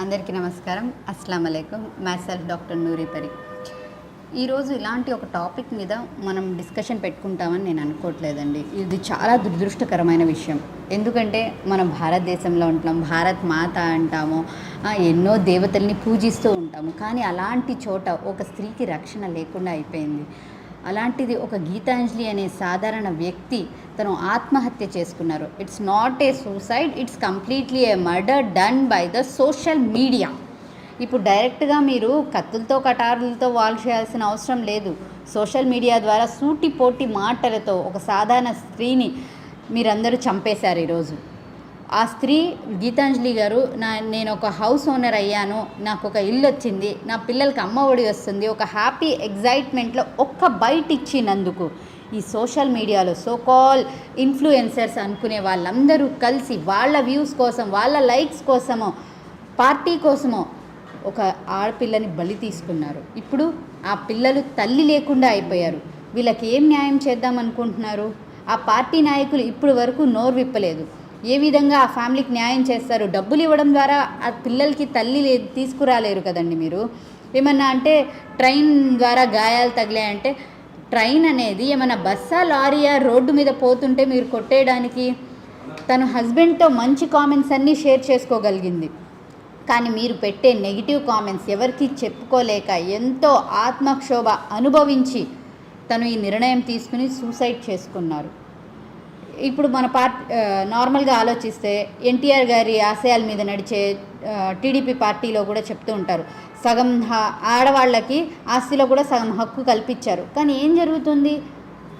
అందరికీ నమస్కారం. అస్సలం అయికం మ్యాసెల్ఫ్ డాక్టర్ నూరిపరి ఈరోజు ఇలాంటి ఒక టాపిక్ మీద మనం డిస్కషన్ పెట్టుకుంటామని నేను అనుకోవట్లేదండి. ఇది చాలా దురదృష్టకరమైన విషయం. ఎందుకంటే మనం భారతదేశంలో ఉంటాం భారత్ మాత అంటాము ఎన్నో దేవతల్ని పూజిస్తూ ఉంటాము. కానీ అలాంటి చోట ఒక స్త్రీకి రక్షణ లేకుండా అయిపోయింది. అలాంటిది ఒక గీతాంజలి అనే సాధారణ వ్యక్తి తను ఆత్మహత్య చేసుకున్నారు. It's not a suicide it's completely a murder done by the social media ఇప్పుడు డైరెక్ట్గా మీరు కత్తులతో కటారులతో వాల్ చేయాల్సిన అవసరం లేదు. సోషల్ మీడియా ద్వారా సూటిపోటి మాటలతో ఒక సాధారణ స్త్రీని మీరందరూ చంపేశారు ఈరోజు. ఆ స్త్రీ గీతాంజలి గారు నా నేను ఒక హౌస్ ఓనర్ అయ్యాను నాకు ఒక ఇల్లు వచ్చింది నా పిల్లలకి అమ్మ ఒడి వస్తుంది ఒక హ్యాపీ ఎగ్జైట్మెంట్లో ఒక్క బయట ఇచ్చినందుకు ఈ సోషల్ మీడియాలో సో కాల్ ఇన్ఫ్లుయెన్సర్స్ అనుకునే వాళ్ళందరూ కలిసి వాళ్ళ వ్యూస్ కోసం వాళ్ళ లైక్స్ కోసమో పార్టీ కోసమో ఒక ఆడపిల్లని బలి తీసుకున్నారు. ఇప్పుడు ఆ పిల్లలు తల్లి లేకుండా అయిపోయారు. వీళ్ళకి ఏం న్యాయం చేద్దాం అనుకుంటున్నారు? ఆ పార్టీ నాయకులు ఇప్పుడు వరకు నోరు విప్పలేదు. ఏ విధంగా ఆ ఫ్యామిలీకి న్యాయం చేస్తారు? డబ్బులు ఇవ్వడం ద్వారా ఆ పిల్లలకి తల్లి లే తీసుకురాలేరు కదండి మీరు. ఏమన్నా అంటే ట్రైన్ ద్వారా గాయాలు తగిలాయంటే ట్రైన్ అనేది ఏమైనా బస్సా లారీయా రోడ్డు మీద పోతుంటే మీరు కొట్టేయడానికి తన హస్బెండ్తో మంచి కామెంట్స్ అన్నీ షేర్ చేసుకోగలిగింది. కానీ మీరు పెట్టే నెగిటివ్ కామెంట్స్ ఎవరికి చెప్పుకోలేక ఎంతో ఆత్మక్షోభ అనుభవించి తను ఈ నిర్ణయం తీసుకుని సూసైడ్ చేసుకున్నారు. ఇప్పుడు మన పార్టీ నార్మల్గా ఆలోచిస్తే ఎన్టీఆర్ గారి ఆశయాల మీద నడిచే టీడీపీ పార్టీలో కూడా చెప్తూ ఉంటారు. సగం హ- ఆడవాళ్ళకి ఆస్తిలో కూడా సగం హక్కు కల్పించారు. కానీ ఏం జరుగుతుంది?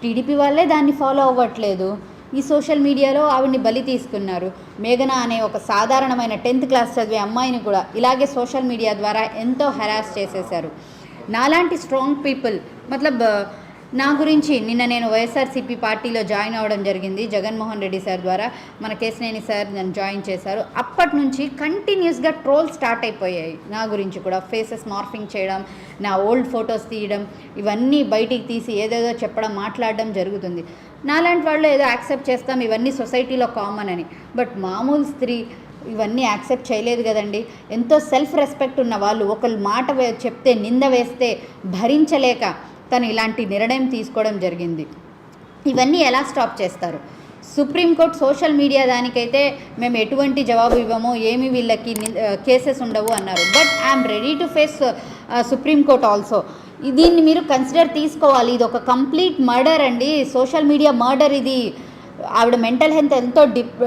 టీడీపీ వాళ్ళే దాన్ని ఫాలో అవ్వట్లేదు. ఈ సోషల్ మీడియాలో ఆవిడ్ని బలి తీసుకున్నారు. మేఘన అనే ఒక సాధారణమైన టెన్త్ క్లాస్ చదివే అమ్మాయిని కూడా ఇలాగే సోషల్ మీడియా ద్వారా ఎంతో హెరాస్ చేసేశారు. నాలాంటి స్ట్రాంగ్ పీపుల్ మతలబ్ నా గురించి నిన్న నేను వైఎస్ఆర్సీపీ పార్టీలో జాయిన్ అవ్వడం జరిగింది. జగన్మోహన్ రెడ్డి సార్ ద్వారా మన కేసినేని సార్ నన్ను జాయిన్ చేశారు. అప్పటి నుంచి కంటిన్యూస్గా ట్రోల్ స్టార్ట్ అయిపోయాయి. నా గురించి కూడా ఫేసెస్ మార్ఫింగ్ చేయడం నా ఓల్డ్ ఫొటోస్ తీయడం ఇవన్నీ బయటికి తీసి ఏదేదో చెప్పడం మాట్లాడడం జరుగుతుంది. నాలాంటి వాళ్ళు ఏదో యాక్సెప్ట్ చేస్తాం. ఇవన్నీ సొసైటీలో కామన్ అని. బట్ మామూలు స్త్రీ ఇవన్నీ యాక్సెప్ట్ చేయలేదు కదండి. ఎంతో సెల్ఫ్ రెస్పెక్ట్ ఉన్న వాళ్ళు ఒకళ్ళు మాట చెప్తే నింద వేస్తే భరించలేక తను ఇలాంటి నిర్ణయం తీసుకోవడం జరిగింది. ఇవన్నీ ఎలా స్టాప్ చేస్తారు? సుప్రీంకోర్టు సోషల్ మీడియా దానికైతే మేము ఎటువంటి జవాబు ఇవ్వము ఏమి వీళ్ళకి కేసెస్ ఉండవు అన్నారు. But I'm ready to face supreme court also. దీన్ని మీరు కన్సిడర్ తీసుకోవాలి. ఇది ఒక కంప్లీట్ మర్డర్ అండి. సోషల్ మీడియా మర్డర్ ఇది. ఆవిడ మెంటల్ హెల్త్ ఎంతో డిప్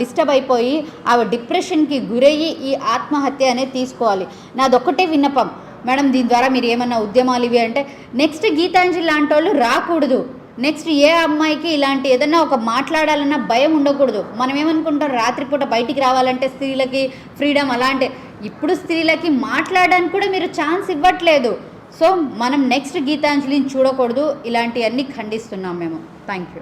డిస్టర్బ్ అయిపోయి ఆవిడ డిప్రెషన్కి గురయ్యి ఈ ఆత్మహత్య అనేది తీసుకోవాలి. నాదొక్కటే విన్నపం. మేడం దీని ద్వారా మీరు ఏమన్నా ఉద్యమాలు ఇవి అంటే నెక్స్ట్ గీతాంజలి లాంటి వాళ్ళు రాకూడదు. నెక్స్ట్ ఏ అమ్మాయికి ఇలాంటి ఏదన్నా ఒక మాట్లాడాలన్నా భయం ఉండకూడదు. మనం ఏమనుకుంటాం రాత్రిపూట బయటికి రావాలంటే స్త్రీలకి ఫ్రీడమ్ అలాంటి ఇప్పుడు స్త్రీలకి మాట్లాడడానికి కూడా మీరు ఛాన్స్ ఇవ్వట్లేదు. సో మనం నెక్స్ట్ గీతాంజలిని చూడకూడదు. ఇలాంటివన్నీ ఖండిస్తున్నాం మేము. Thank you